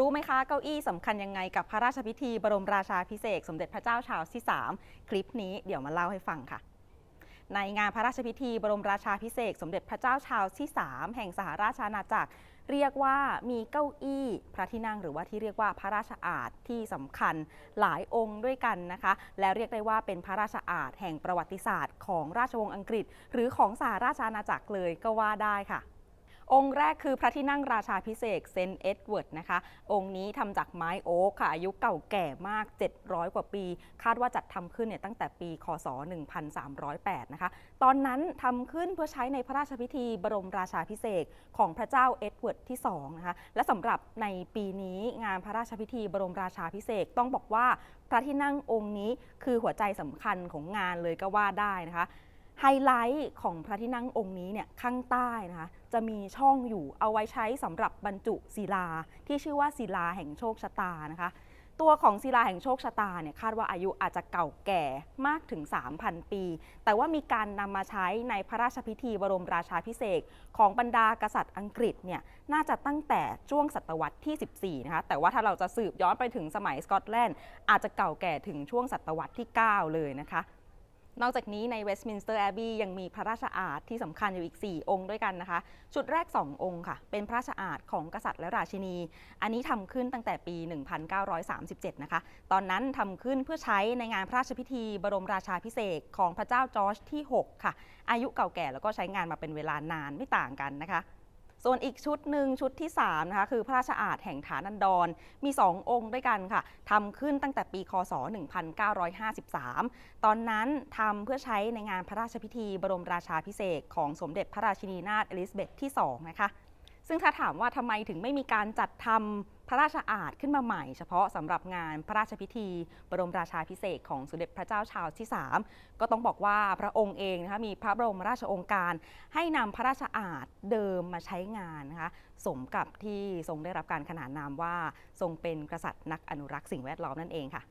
รู้ไหมคะเก้าอี้สำคัญยังไงกับพระราชพิธีบรมราชาพิเศษ สมเด็จพระเจ้าชาวที่ 3 คลิปนี้เดี๋ยวมาเล่าให้ฟังค่ะ ในงานพระราชพิธีบรมราชาพิเศษ สมเด็จพระเจ้าชาวที่ 3 แห่งสหราชอาณาจักรเรียกว่ามีเก้าอี้พระที่นั่งหรือว่าที่เรียกว่าพระราชอาณที่สำคัญหลายองค์ด้วยกันนะคะ และเรียกได้ว่าเป็นพระราชอาณแห่งประวัติศาสตร์ ของราชวงศ์อังกฤษ หรือของสหราชอาณาจักรเลยก็ว่าได้ค่ะ องค์แรกคือพระที่นั่งราชาพิเศษเซนเอ็ดเวิร์ดนะคะ องค์นี้ทำจากไม้โอ๊กค่ะ อายุเก่าแก่มาก 700 กว่าปี คาดว่าจัดทำขึ้นเนี่ยตั้งแต่ปี คศ 1308 นะคะ ตอนนั้นทำขึ้นเพื่อใช้ในพระราชพิธีบรมราชาพิเศษของพระเจ้าเอ็ดเวิร์ดที่2นะคะ และสำหรับในปีนี้งานพระราชพิธีบรมราชาพิเศษต้องบอกว่าพระที่นั่งองค์นี้คือหัวใจสำคัญของงานเลยก็ว่าได้นะคะ ไฮไลท์ของพระที่นั่งองค์นี้เนี่ยข้างใต้นะคะจะมีช่องอยู่เอาไว้ใช้สำหรับบรรจุศิลา ที่ชื่อว่าศิลาแห่งโชคชะตานะคะ ตัวของศิลาแห่งโชคชะตาเนี่ยคาดว่าอายุอาจจะเก่าแก่มากถึง 3,000 ปี แต่ว่ามีการนำมาใช้ในพระราชพิธีบรมราชาพิเศษของบรรดากษัตริย์อังกฤษเนี่ยน่าจะตั้งแต่ช่วงศตวรรษที่ 14 นะคะแต่ว่าถ้าเราจะสืบย้อนไปถึงสมัยสกอตแลนด์อาจจะเก่าแก่ถึงช่วงศตวรรษที่ 9 เลยนะคะ นอกจากนี้ในเวสต์มินสเตอร์แอบ y ยังมีพระราชอาณที่สำคัญอยู่อีก 4 องค์ด้วยกันนะคะ ชุดแรก 2 องค์ค่ะ เป็นพระราชอาณของกษัตริย์และราชินี อันนี้ทำขึ้นตั้งแต่ปี 1937 นะคะ ตอนนั้นทำขึ้นเพื่อใช้ในงานพระราชพิธี บรมราชาพิเศษของพระเจ้าจอร์จที่ 6 ค่ะ อายุเก่าแก่แล้วก็ใช้งานมาเป็นเวลานานไม่ต่างกันนะคะ ส่วนอีกชุดหนึ่งชุดที่3นะคะคือพระราชอาณแห่งฐานันดร มี 2 องค์ด้วยกันค่ะทำขึ้นตั้งแต่ปีคศ 1953 ตอนนั้นทำเพื่อใช้ในงานพระราชพิธีบรมราชาพิเศษของสมเด็จพระราชินีนาถเอลิซาเบธที่2นะคะ ซึ่งถ้าถามว่าทำไมถึงไม่มีการจัดทำพระราชอาณขึ้นมาใหม่เฉพาะสำหรับงานพระราชพิธี บรมราชาพิเศษของสมเด็จพระเจ้าชาวที่ 3 ก็ต้องบอกว่าพระองค์เองนะคะมีพระบรมราชองค์การให้นำพระราชอาณเดิมมาใช้งานนะคะสมกับที่ทรงได้รับการขนานนามว่าทรงเป็นกษัตริย์นักอนุรักษ์สิ่งแวดล้อมนั่นเองค่ะ